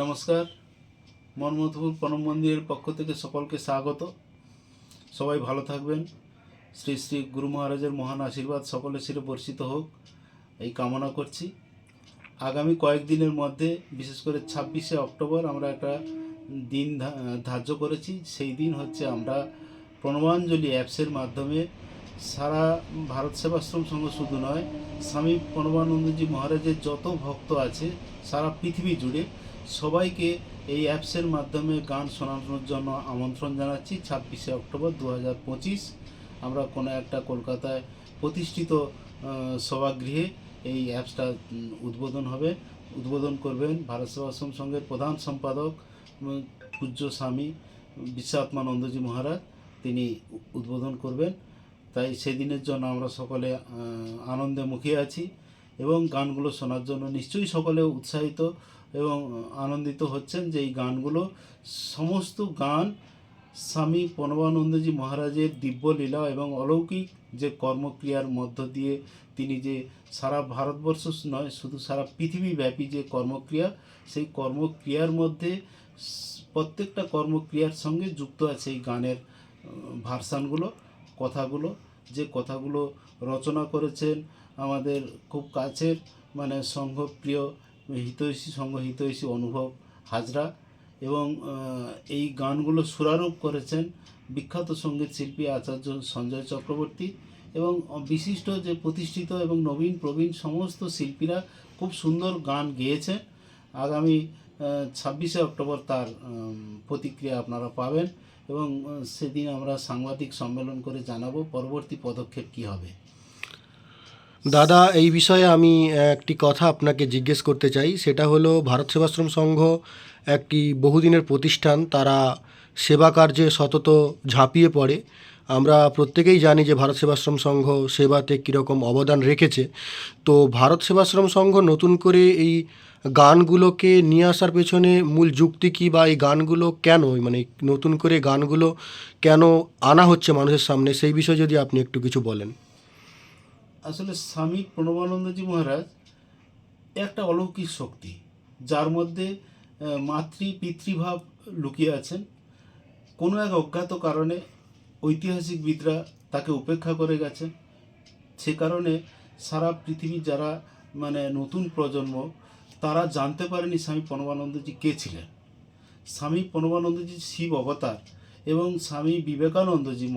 নমস্কার। মনমথপুর পরম মন্দিরের পক্ষ থেকে সকলকে স্বাগত। সবাই ভালো থাকবেন। শ্রী শ্রী গুরু মহারাজের মহান আশীর্বাদ সকলের শিরে বর্ষিত হোক। এই কামনা করছি। আগামী কয়েকদিনের মধ্যে, বিশেষ করে ছাব্বিশে অক্টোবর, আমরা একটা দিন ধার্য করেছি। সেই দিন হচ্ছে আমরা প্রণবাঞ্জলি অ্যাপসের মাধ্যমে সারা ভারত সেবাশ্রম সংঘ শুধু নয়, স্বামী প্রণবানন্দজি মহারাজের যত ভক্ত আছে, সারা পৃথিবী জুড়ে সবাইকে এই অ্যাপসের মাধ্যমে গান শোনানোর জন্য আমন্ত্রণ জানাচ্ছি ছাব্বিশে অক্টোবর দু হাজার পঁচিশ। আমরা কোনো একটা কলকাতায় প্রতিষ্ঠিত সভাগৃহে এই অ্যাপসটা উদ্বোধন হবে। উদ্বোধন করবেন ভারত সেবাশ্রম সংঘের প্রধান সম্পাদক পূজ্য স্বামী বিশ্বাত্মানন্দজি মহারাজ। তিনি উদ্বোধন করবেন। তাই সেদিনের জন্য আমরা সকলে আনন্দে মুখিয়ে আছি এবং গানগুলো শোনার জন্য নিশ্চয়ই সকলে উৎসাহিত। আনন্দিত হচ্ছেন যে এই গানগুলো সমস্ত গান স্বামী প্রণবানন্দজি মহারাজের দিব্যলীলা এবং অলৌকিক যে কর্মক্রিয়ার মধ্য দিয়ে তিনি যে সারা ভারতবর্ষ নয়, শুধু সারা পৃথিবীব্যাপী যে কর্মক্রিয়া, সেই কর্মক্রিয়ার মধ্যে প্রত্যেকটা কর্মক্রিয়ার সঙ্গে যুক্ত আছে এই গানের ভার্সানগুলো, কথাগুলো। যে কথাগুলো রচনা করেছেন আমাদের খুব কাছের মানে সংঘপ্রিয় হিতৈষী সংঘ হিতৈষী অনুভব হাজরা এবং এই গানগুলো সুরারোপ করেছেন বিখ্যাত সংগীত শিল্পী আচার্য সঞ্জয় চক্রবর্তী এবং বিশিষ্ট যে প্রতিষ্ঠিত এবং নবীন প্রবীণ সমস্ত শিল্পীরা খুব সুন্দর গান গেয়েছেন। আগামী ছাব্বিশে অক্টোবর তার প্রতিক্রিয়া আপনারা পাবেন এবং সেদিন আমরা সাংবাদিক সম্মেলন করে জানাব পরবর্তী পদক্ষেপ কী হবে। দাদা, এই বিষয়ে আমি একটি কথা আপনাকে জিজ্ঞেস করতে চাই। সেটা হলো, ভারত সেবাশ্রম সংঘ একটি বহুদিনের প্রতিষ্ঠান। তারা সেবা কার্যে সতত ঝাঁপিয়ে পড়ে। আমরা প্রত্যেকেই জানি যে ভারত সেবাশ্রম সংঘ সেবাতে কীরকম অবদান রেখেছে। তো ভারত সেবাশ্রম সংঘ নতুন করে এই গানগুলোকে নিয়ে আসার পেছনে মূল যুক্তি কী বা এই গানগুলো কেন মানে নতুন করে গানগুলো কেন আনা হচ্ছে মানুষের সামনে? সেই বিষয়ে যদি আপনি একটু কিছু বলেন। আসলে স্বামী প্রণবানন্দজি মহারাজ একটা অলৌকিক শক্তি, যার মধ্যে মাতৃ, পিতৃভাব লুকিয়ে আছেন। কোনো এক অজ্ঞাত কারণে ঐতিহাসিকবিদরা তাকে উপেক্ষা করে গেছেন। সে কারণে সারা পৃথিবী যারা মানে নতুন প্রজন্ম, তারা জানতে পারেনি স্বামী প্রণবানন্দজি কে ছিলেন। স্বামী প্রণবানন্দজি শিব অবতার এবং স্বামী বিবেকানন্দজি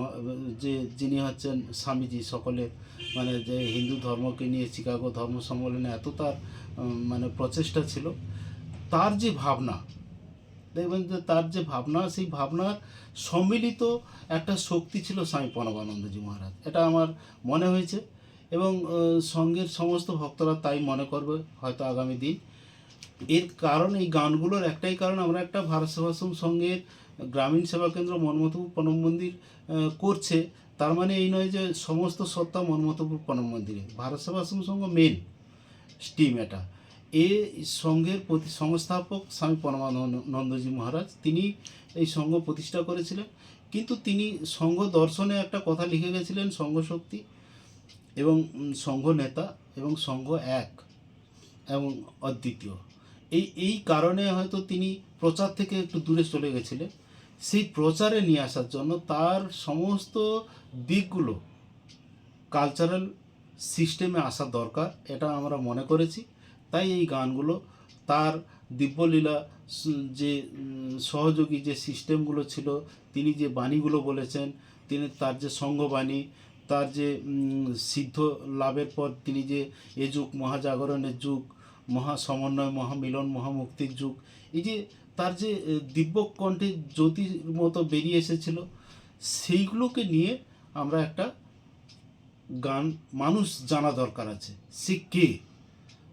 যে যিনি হচ্ছেন স্বামীজি সকলের মানে যে হিন্দু ধর্মকে নিয়ে, চিকাগো ধর্ম সম্মেলনে এত তার মানে প্রচেষ্টা ছিল, তার যে ভাবনা, দেখবেন যে তার যে ভাবনা, সেই ভাবনার সম্মিলিত একটা শক্তি ছিল স্বামী প্রণবানন্দজি মহারাজ। এটা আমার মনে হয়েছে এবং সঙ্গের সমস্ত ভক্তরা তাই মনে করবে হয়তো আগামী দিন। এর কারণ, এই গানগুলোর একটাই কারণ, আমরা একটা ভারত সেবাশ্রম সঙ্গের গ্রামীণ সেবা কেন্দ্র মনমতপুর প্রণব মন্দির করছে। তার মানে এই নয় যে সমস্ত সত্তা মনমতপুর প্রণব মন্দিরে। ভারত সেবাশ্রম সংঘ মেন স্টিম এটা। এ সংঘের প্রতি সংস্থাপক স্বামী পরমানন্দজি মহারাজ, তিনি এই সংঘ প্রতিষ্ঠা করেছিলেন। কিন্তু তিনি সংঘ দর্শনে একটা কথা লিখে গেছিলেন সংঘ এবং সংঘ নেতা এবং সংঘ এক এবং অদ্বিতীয়। এই এই কারণে হয়তো তিনি প্রচার থেকে একটু দূরে চলে গেছিলেন। সেই প্রচারে নিয়ে আসার জন্য তার সমস্ত দিকগুলো কালচারাল সিস্টেমে আসা দরকার, এটা আমরা মনে করেছি। তাই এই গানগুলো, তার দিব্যলীলা, যে সহযোগী যে সিস্টেমগুলো ছিল, তিনি যে বাণীগুলো বলেছেন, তিনি তার যে সঙ্গবাণী, তার যে সিদ্ধ লাভের পর তিনি যে, এ যুগ মহাজাগরণের যুগ মহা সমন্বয় মহামিলন, মহামুক্তির যুগ, এই যে তার যে দিব্য কণ্ঠে জ্যোতির মতো বেরিয়ে এসেছিল, সেইগুলোকে নিয়ে আমরা একটা গান, মানুষ জানা দরকার আছে। সে কে?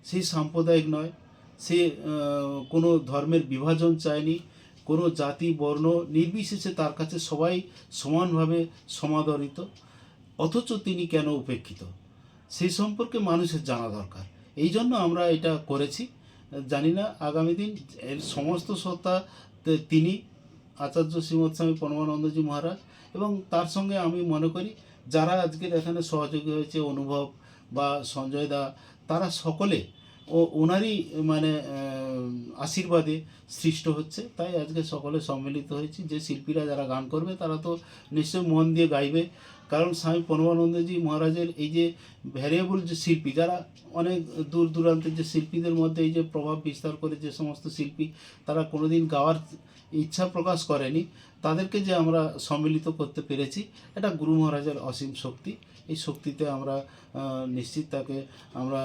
সে সাম্প্রদায়িক নয়। সে কোনো ধর্মের বিভাজন চায়নি, কোনো জাতি, বর্ণ নির্বিশেষে তার কাছে সবাই সমানভাবে সমাদরিত, অথচ তিনি কেন উপেক্ষিত? সেই সম্পর্কে মানুষের জানা দরকার। এই জন্য আমরা এটা করেছি। জানি না, আগামী দিন এর সমস্ত সত্তা তিনি আচার্য শ্রীমৎ স্বামী পরমানন্দজি মহারাজ এবং তার সঙ্গে আমি মনে করি যারা আজকের এখানে সহযোগী হয়েছে অনুভব বা সঞ্জয় দা, তারা সকলে ও ওনারই মানে আশীর্বাদে সৃষ্ট হচ্ছে। তাই আজকে সকলে সম্মিলিত হয়েছি। যে শিল্পীরা যারা গান করবে, তারা তো নিশ্চয়ই মন দিয়ে গাইবে। কারণ স্বামী পরমানন্দজি মহারাজের এই যে ভ্যারিয়েবল যে শিল্পী, যারা অনেক দূর দূরান্তের যে শিল্পীদের মধ্যে এই যে প্রভাব বিস্তার করে যে সমস্ত শিল্পী, তারা কোনোদিন গাওয়ার ইচ্ছা প্রকাশ করেনি তাদেরকে যে আমরা সম্মিলিত করতে পেরেছি এটা গুরু মহারাজের অসীম শক্তি। এই শক্তিতে আমরা নিশ্চিত তাকে আমরা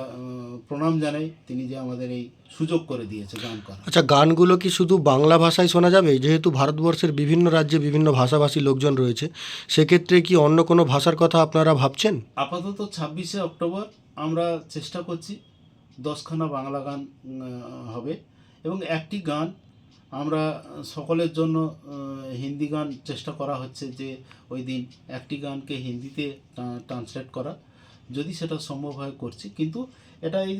প্রণাম জানাই। তিনি যে আমাদের এই সুযোগ করে দিয়েছে গান করা আচ্ছা গানগুলো কি শুধু বাংলা ভাষায় শোনা যাবে? যেহেতু ভারতবর্ষের বিভিন্ন রাজ্যে বিভিন্ন ভাষাভাষী লোকজন রয়েছে সেক্ষেত্রে কি অন্য কোনো ভাষার কথা আপনারা ভাবছেন? আপাতত ছাব্বিশে অক্টোবর আমরা চেষ্টা করছি দশখানা বাংলা গান হবে। এবং একটি গান আমরা সকলের জন্য হিন্দি গান চেষ্টা করা হচ্ছে যে ওই দিন একটি গানকে হিন্দিতে ট্রান্সলেট করা। যদি সেটা সম্ভব হয় করছি। কিন্তু এটা এই,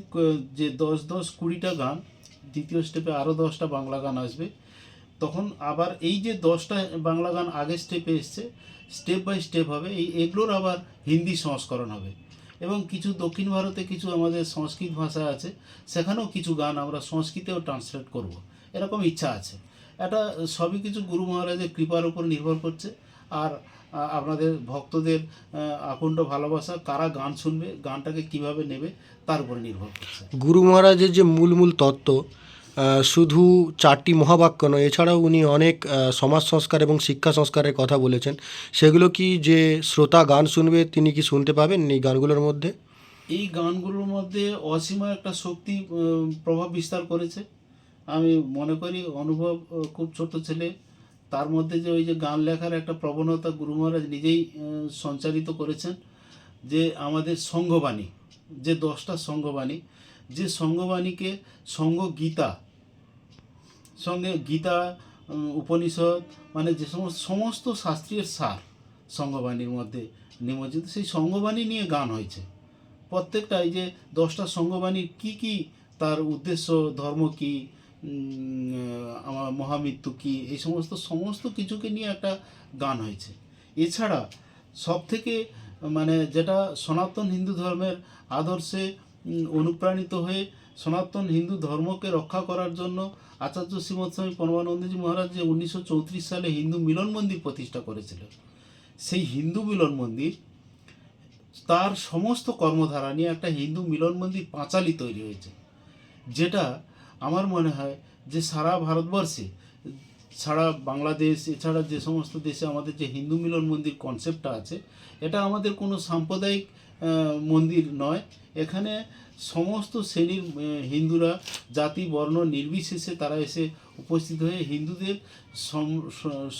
যে দশ দশ কুড়িটা গান, দ্বিতীয় স্টেপে আরও দশটা বাংলা গান আসবে, তখন আবার এই যে দশটা বাংলা গান আগের স্টেপে এসছে স্টেপ বাই স্টেপ হবে, এই এগুলোর আবার হিন্দি সংস্করণ হবে। এবং কিছু দক্ষিণ ভারতে কিছু আমাদের সংস্কৃত ভাষা আছে, সেখানেও কিছু গান আমরা সংস্কৃতেও ট্রান্সলেট করব। এরকম ইচ্ছা আছে। এটা সবই কিছু গুরু মহারাজের কৃপার উপর নির্ভর করছে। আর আপনাদের ভক্তদের আহ, আকণ্ঠ ভালোবাসা কারা গান শুনবে গানটাকে কীভাবে নেবে তার উপর নির্ভর করছে। গুরু মহারাজের যে মূল মূল তত্ত্ব শুধু চারটি মহাবাক্য নয় এছাড়াও উনি অনেক সমাজ সংস্কার এবং শিক্ষা সংস্কারের কথা বলেছেন। সেগুলো কি যে শ্রোতা গান শুনবে তিনি কি শুনতে পাবেন এই গানগুলোর মধ্যে? এই গানগুলোর মধ্যে অসীম একটা শক্তি প্রভাব বিস্তার করেছে। আমি মনে করি অনুভব খুব ছোট ছেলে, তার মধ্যে যে ওই যে গান লেখার একটা প্রবণতা গুরু মহারাজ নিজেই সঞ্চারিত করেছেন, যে আমাদের সঙ্গবাণী, যে দশটা সঙ্গবাণী, যে সঙ্গবাণীকে সঙ্গ গীতা সঙ্গে গীতা উপনিষদ মানে যে সমস্ত সমস্ত শাস্ত্রীয় সার সঙ্গবাণীর মধ্যে নিমজ্জিত, সেই সঙ্গবাণী নিয়ে গান হয়েছে। প্রত্যেকটা এই যে দশটা সঙ্গবাণীর কি কি তার উদ্দেশ্য, ধর্ম কি আমার মহামৃত্যু কি, এই সমস্ত সমস্ত কিছুকে নিয়ে একটা গান হয়েছে। এছাড়া সব থেকে মানে যেটা সনাতন হিন্দু ধর্মের আদর্শে অনুপ্রাণিত হয়ে সনাতন হিন্দু ধর্মকে রক্ষা করার জন্য আচার্য শ্রীমৎ স্বামী পরমানন্দজি মহারাজ যে উনিশশো চৌত্রিশ সালে হিন্দু মিলন মন্দির প্রতিষ্ঠা করেছিল সেই হিন্দু মিলন মন্দির, তার সমস্ত কর্মধারা নিয়ে একটা হিন্দু মিলন মন্দির পাঁচালি তৈরি হয়েছে, যেটা আমার মনে হয় যে সারা ভারতবর্ষে ছাড়া বাংলাদেশ, এছাড়া যে সমস্ত দেশে আমাদের যে হিন্দু মিলন মন্দির কনসেপ্টটা আছে, এটা আমাদের কোনো সাম্প্রদায়িক মন্দির নয়। এখানে সমস্ত শ্রেণির হিন্দুরা, জাতি, বর্ণ নির্বিশেষে তারা এসে উপস্থিত হয়ে হিন্দুদের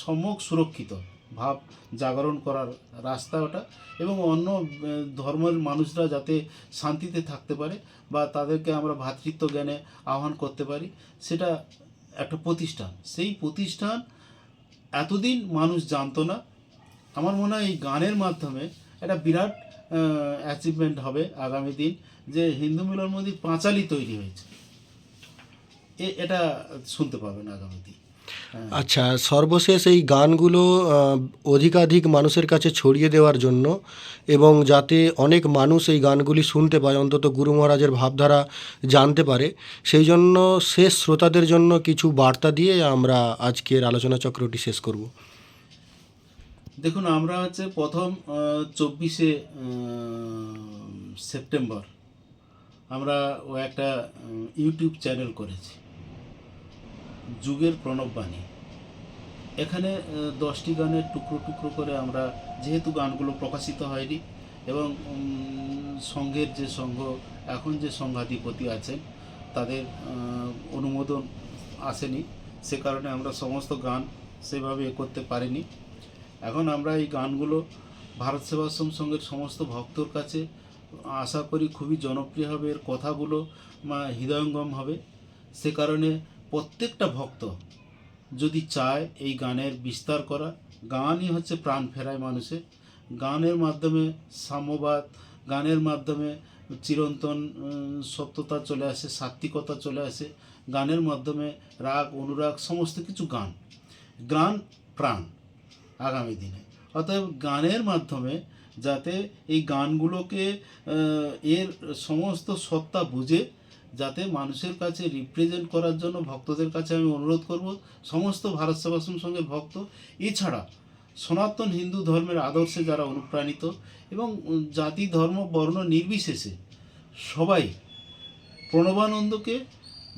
সম্যক সুরক্ষিত। ভাব জাগরণ করার রাস্তা ওটা এবং অন্য ধর্মের মানুষরা যাতে শান্তিতে থাকতে পারে বা তাদেরকে আমরা ভ্রাতৃত্ব জ্ঞানে আহ্বান করতে পারি, সেটা একটা প্রতিষ্ঠান। সেই প্রতিষ্ঠান এতদিন মানুষ জানতো না। আমার মনে হয় এই গানের মাধ্যমে একটা বিরাট অ্যাচিভমেন্ট হবে আগামী দিন যে হিন্দু মিলন মন্দির পাঁচালি তৈরি হয়েছে। এ, এটা শুনতে পাবেন আগামী দিন। আচ্ছা সর্বশেষ এই গানগুলো অধিকাধিক মানুষের কাছে ছড়িয়ে দেওয়ার জন্য এবং যাতে অনেক মানুষ এই গানগুলি শুনতে পায়, অন্তত গুরু মহারাজের ভাবধারা জানতে পারে, সেই জন্য শেষ শ্রোতাদের জন্য কিছু বার্তা দিয়ে আমরা আজকের আলোচনা চক্রটি শেষ করব। দেখুন, আমরা হচ্ছে প্রথম চব্বিশে সেপ্টেম্বর আমরা ও একটা ইউটিউব চ্যানেল করেছি। যুগের প্রণববাণী এখানে দশটি গানের টুকরো টুকরো করে আমরা, যেহেতু গানগুলো প্রকাশিত হয়নি এবং সংঘের যে সংঘ এখন যে সংঘাধিপতি আছেন, তাদের অনুমোদন আসেনি। সে কারণে আমরা সমস্ত গান সেভাবে এ করতে পারিনি। এখন আমরা এই গানগুলো ভারত সেবাশ্রম সংঘের সমস্ত ভক্তর কাছে আশা করি খুবই জনপ্রিয় হবে। এর কথাগুলো হৃদয়ঙ্গম হবে। সে কারণে প্রত্যেকটা ভক্ত যদি চায় এই গানের বিস্তার করা, গানই হচ্ছে প্রাণ ফেরায় মানুষের। গানের মাধ্যমে সাম্যবাদ, গানের মাধ্যমে চিরন্তন সত্যতা চলে আসে সাত্বিকতা চলে আসে। গানের মাধ্যমে রাগ, অনুরাগ, সমস্ত কিছু গান। গান প্রাণ আগামী দিনে। অতএব গানের মাধ্যমে যাতে এই গানগুলোকে এর সমস্ত সত্তা বুঝে যাতে মানুষের কাছে রিপ্রেজেন্ট করার জন্য ভক্তদের কাছে আমি অনুরোধ করব। সমস্ত ভারত সেবাশ্রম সঙ্গে ভক্ত। এছাড়া সনাতন হিন্দু ধর্মের আদর্শে যারা অনুপ্রাণিত এবং জাতি, ধর্ম, বর্ণ নির্বিশেষে সবাই প্রণবানন্দকে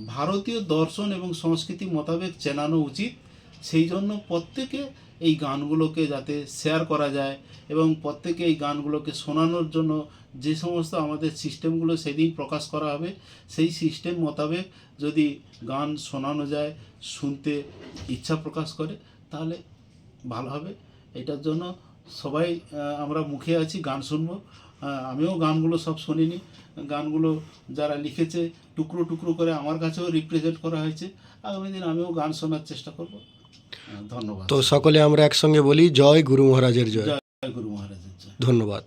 ভারতীয় দর্শন এবং সংস্কৃতি মোতাবেক চেনানো উচিত। সেই জন্য প্রত্যেকে এই গানগুলোকে যাতে শেয়ার করা যায় এবং প্রত্যেকে এই গানগুলোকে শোনানোর জন্য যে সমস্ত আমাদের সিস্টেমগুলো সেদিন প্রকাশ করা হবে, সেই সিস্টেম মোতাবেক যদি গান শোনানো যায়, শুনতে ইচ্ছা প্রকাশ করে, তাহলে ভালো হবে। এটার জন্য সবাই আমরা মুখে আছি, গান শুনব। আমিও গানগুলো সব শুনিনি। গানগুলো যারা লিখেছে, টুকরো টুকরো করে আমার কাছেও রিপ্রেজেন্ট করা হয়েছে। আগামী দিন আমিও গান শোনার চেষ্টা করব। ধন্যবাদ। তো সকলে আমরা একসঙ্গে বলি জয় গুরু মহারাজের জয়। জয় গুরু মহারাজের জয়। ধন্যবাদ।